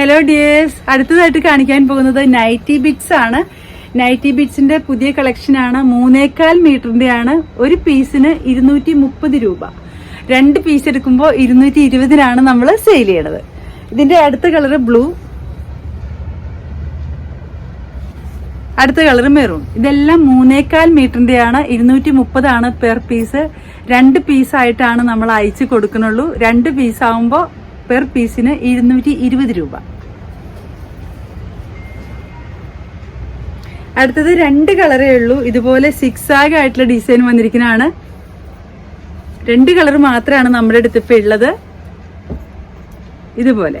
Hello dears അടുത്തതായിട്ട് കാണിക്കാൻ പോകുന്നത് നൈറ്റി ബിറ്റ്സ് ആണ്. നൈറ്റി ബിറ്റ്സിന്റെ പുതിയ കളക്ഷൻ ആണ്. മൂന്നേക്കാൽ മീറ്ററിന്റെ ആണ്. ഒരു പീസിന് ഇരുന്നൂറ്റി മുപ്പത് രൂപ. രണ്ട് പീസ് എടുക്കുമ്പോൾ ഇരുന്നൂറ്റി ഇരുപതിനാണ് നമ്മൾ സെയിൽ ചെയ്യണത്. ഇതിന്റെ അടുത്ത കളർ ബ്ലൂ അടുത്ത കളർ മെറൂൺ ഇതെല്ലാം മൂന്നേക്കാൽ മീറ്ററിന്റെ ആണ്. ഇരുന്നൂറ്റി മുപ്പതാണ് പെർ പീസ് രണ്ട് പീസായിട്ടാണ് നമ്മൾ അയച്ചു കൊടുക്കുന്നുള്ളൂ. രണ്ട് പീസ് ആവുമ്പോൾ പെർ പീസിന് ഇരുന്നൂറ്റി ഇരുപത് രൂപ. അടുത്തത് രണ്ട് കളറേ ഉള്ളൂ. ഇതുപോലെ സിക്സ് ആഗ് ആയിട്ടുള്ള ഡിസൈൻ വന്നിരിക്കുന്നതാണ്. രണ്ട് കളർ മാത്രമാണ് നമ്മുടെ അടുത്ത് ഇപ്പൊ ഉള്ളത്. ഇതുപോലെ.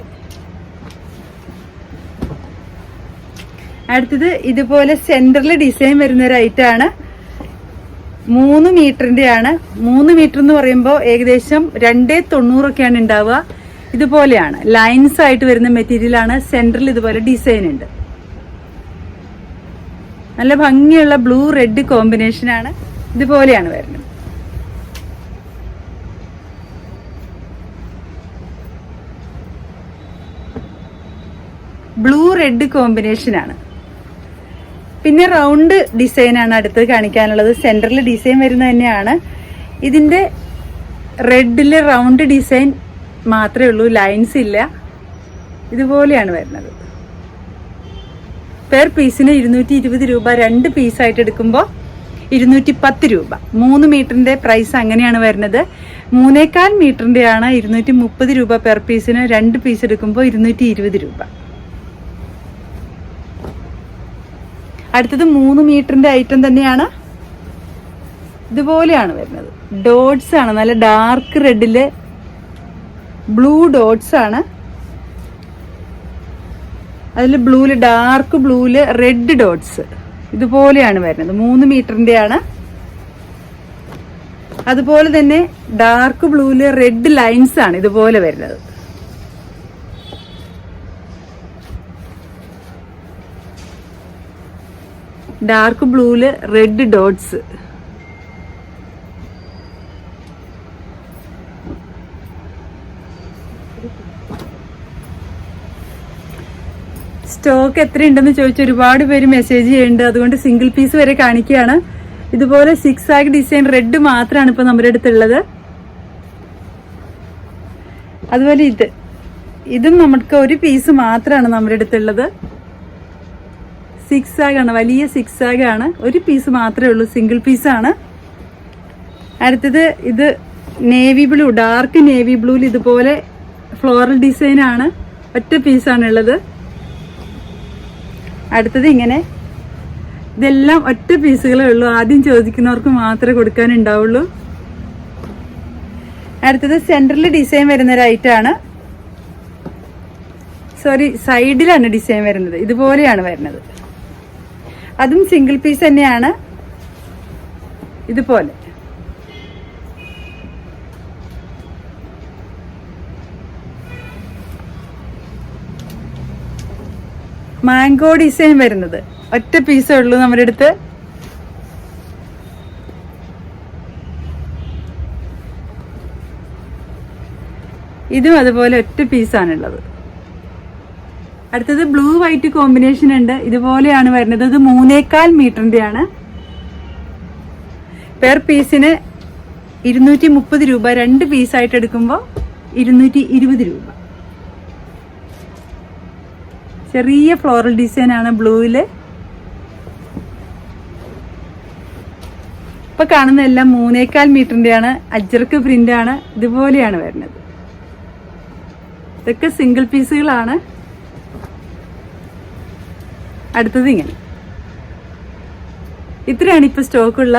അടുത്തത് ഇതുപോലെ സെന്ററിൽ ഡിസൈൻ വരുന്ന ഒരു ഐറ്റം ആണ്. മൂന്ന് മീറ്ററിന്റെ ആണ് മൂന്ന് മീറ്റർ എന്ന് പറയുമ്പോൾ ഏകദേശം രണ്ടേ തൊണ്ണൂറൊക്കെയാണ് ഉണ്ടാവുക. ഇതുപോലെയാണ്. ലൈൻസ് ആയിട്ട് വരുന്ന മെറ്റീരിയൽ ആണ് സെന്ററിൽ ഇതുപോലെ ഡിസൈൻ ഉണ്ട്. നല്ല ഭംഗിയുള്ള ബ്ലൂ റെഡ് കോമ്പിനേഷൻ ആണ് ഇതുപോലെയാണ് വരുന്നത്. ബ്ലൂ റെഡ് കോമ്പിനേഷൻ ആണ്. പിന്നെ റൗണ്ട് ഡിസൈൻ ആണ് അടുത്ത് കാണിക്കാനുള്ളത്. സെന്ററിൽ ഡിസൈൻ വരുന്നത് തന്നെയാണ്. ഇതിന്റെ റെഡിൽ റൗണ്ട് ഡിസൈൻ മാത്രമേ ഉള്ളൂ ലൈൻസ് ഇല്ല. ഇതുപോലെയാണ് വരുന്നത്. പെർ പീസിന് ഇരുന്നൂറ്റി ഇരുപത് രൂപ രണ്ട് പീസായിട്ട് എടുക്കുമ്പോൾ ഇരുന്നൂറ്റി പത്ത് രൂപ. മൂന്ന് മീറ്ററിന്റെ പ്രൈസ് അങ്ങനെയാണ് വരുന്നത്. മൂന്നേക്കാൽ മീറ്ററിന്റെ ആണ് ഇരുന്നൂറ്റി മുപ്പത് രൂപ പെർ പീസിന് രണ്ട് പീസ് എടുക്കുമ്പോൾ ഇരുന്നൂറ്റി ഇരുപത് രൂപ. അടുത്തത് മൂന്ന് മീറ്ററിന്റെ ഐറ്റം തന്നെയാണ്. ഇതുപോലെയാണ് വരുന്നത്. ഡോട്ട്സ് ആണ് നല്ല ഡാർക്ക് റെഡിൽ ബ്ലൂ ഡോട്ട്സ് ആണ്. അതിൽ ബ്ലൂൽ ഡാർക്ക് ബ്ലൂൽ റെഡ് ഡോട്ട്സ് ഇതുപോലെയാണ് വരുന്നത്. മൂന്ന് മീറ്ററിന്റെ ആണ് അതുപോലെ തന്നെ ഡാർക്ക് ബ്ലൂൽ റെഡ് ലൈൻസ് ആണ് ഇതുപോലെ വരുന്നത്. ഡാർക്ക് ബ്ലൂൽ റെഡ് ഡോട്ട്സ് സ്റ്റോക്ക് എത്രയുണ്ടെന്ന് ചോദിച്ച് ഒരുപാട് പേര് മെസ്സേജ് ചെയ്യുന്നുണ്ട്. അതുകൊണ്ട് സിംഗിൾ പീസ് വരെ കാണിക്കുകയാണ്. ഇതുപോലെ സിക്സ് ആഗ് ഡിസൈൻ റെഡ് മാത്രമാണ് ഇപ്പൊ നമ്മുടെ അടുത്തുള്ളത്. അതുപോലെ ഇത് ഇതും നമുക്ക് ഒരു പീസ് മാത്രമാണ് നമ്മുടെ അടുത്തുള്ളത്. സിക്സ് ആഗ് ആണ് വലിയ സിക്സ് ആഗ് ആണ്. ഒരു പീസ് മാത്രമേ ഉള്ളൂ സിംഗിൾ പീസ് ആണ്. അടുത്തത് ഇത് നേവി ബ്ലൂ ഡാർക്ക് നേവി ബ്ലൂവിൽ ഇതുപോലെ ഫ്ലോറൽ ഡിസൈൻ ആണ്. ഒറ്റ പീസാണ് ഉള്ളത് അടുത്തത് ഇങ്ങനെ. ഇതെല്ലാം ഒറ്റ പീസുകളേ ഉള്ളൂ. ആദ്യം ചോദിക്കുന്നവർക്ക് മാത്രമേ കൊടുക്കാനുണ്ടാവുള്ളൂ. അടുത്തത് സെന്ററിൽ ഡിസൈൻ വരുന്ന ഒരു item ആണ്. സോറി സൈഡിലാണ് ഡിസൈൻ വരുന്നത്. ഇതുപോലെയാണ് വരുന്നത്. അതും സിംഗിൾ പീസ് തന്നെയാണ്. ഇതുപോലെ. മാംഗോ ഡിസൈൻ വരുന്നത്. ഒറ്റ പീസേ ഉള്ളൂ നമ്മുടെ അടുത്ത്. ഇതും അതുപോലെ ഒറ്റ പീസാണുള്ളത് അടുത്തത് ബ്ലൂ വൈറ്റ് കോമ്പിനേഷൻ ഉണ്ട്. ഇതുപോലെയാണ് വരുന്നത്. ഇത് മൂന്നേക്കാൽ ആണ് പെർ പീസിന് ഇരുന്നൂറ്റി മുപ്പത് രൂപ. രണ്ട് പീസായിട്ട് എടുക്കുമ്പോൾ ഇരുന്നൂറ്റി ഇരുപത് രൂപ. ചെറിയ ഫ്ലോറൽ ഡിസൈൻ ആണ് ബ്ലൂവിൽ ഇപ്പൊ കാണുന്ന എല്ലാം മൂന്നേക്കാൽ മീറ്ററിന്റെ ആണ് അജർക്ക് പ്രിന്റ് ആണ് ഇതുപോലെയാണ് വരുന്നത്. ഇതൊക്കെ സിംഗിൾ പീസുകളാണ് അടുത്തത് ഇങ്ങനെ. ഇത്രയാണ് ഇപ്പൊ സ്റ്റോക്കുള്ള